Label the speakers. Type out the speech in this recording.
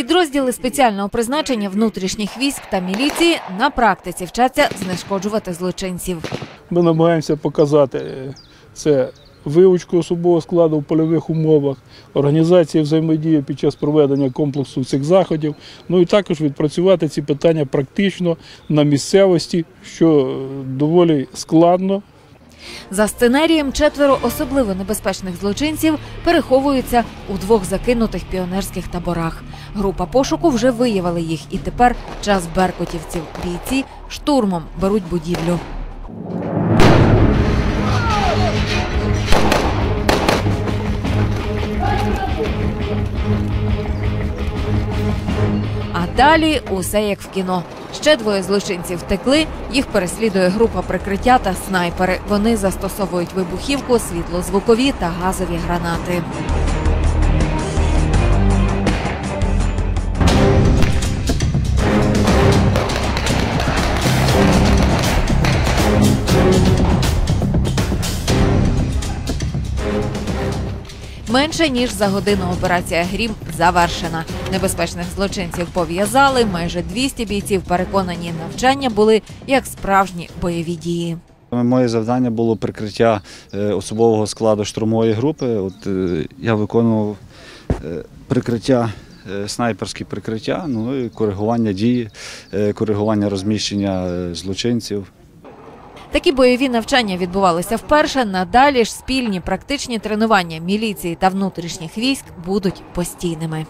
Speaker 1: Підрозділи спеціального призначення внутрішніх військ та міліції на практиці вчаться знешкоджувати злочинців.
Speaker 2: Ми намагаємося показати е, це вивучку особового складу в польових умовах, організації взаємодії під час проведення комплексу цих заходів. Ну і також відпрацювати ці питання практично на місцевості, що е, доволі складно.
Speaker 1: За сценарієм четверо особливо небезпечних злочинців переховуються у двох закинутих піонерських таборах. Група пошуку вже виявила їх, і тепер час беркутівців. Бійці штурмом беруть будівлю. А далі усе як в кіно. Ще двоє злочинців втекли. Їх переслідує група прикриття та снайпери. Вони застосовують вибухівку, світлозвукові та газові гранати. Менше ніж за годину операція Грім завершена. Небезпечних злочинців пов'язали. Майже 200 бійців переконані, навчання були як справжні бойові дії.
Speaker 3: Моє завдання було прикриття е, особового складу штурмової групи. От е, я виконував е, прикриття, снайперські прикриття, ну і коригування дії, коригування розміщення злочинців.
Speaker 1: Такі бойові навчання відбувалися вперше. Надалі ж спільні практичні тренування міліції та внутрішніх військ будуть постійними.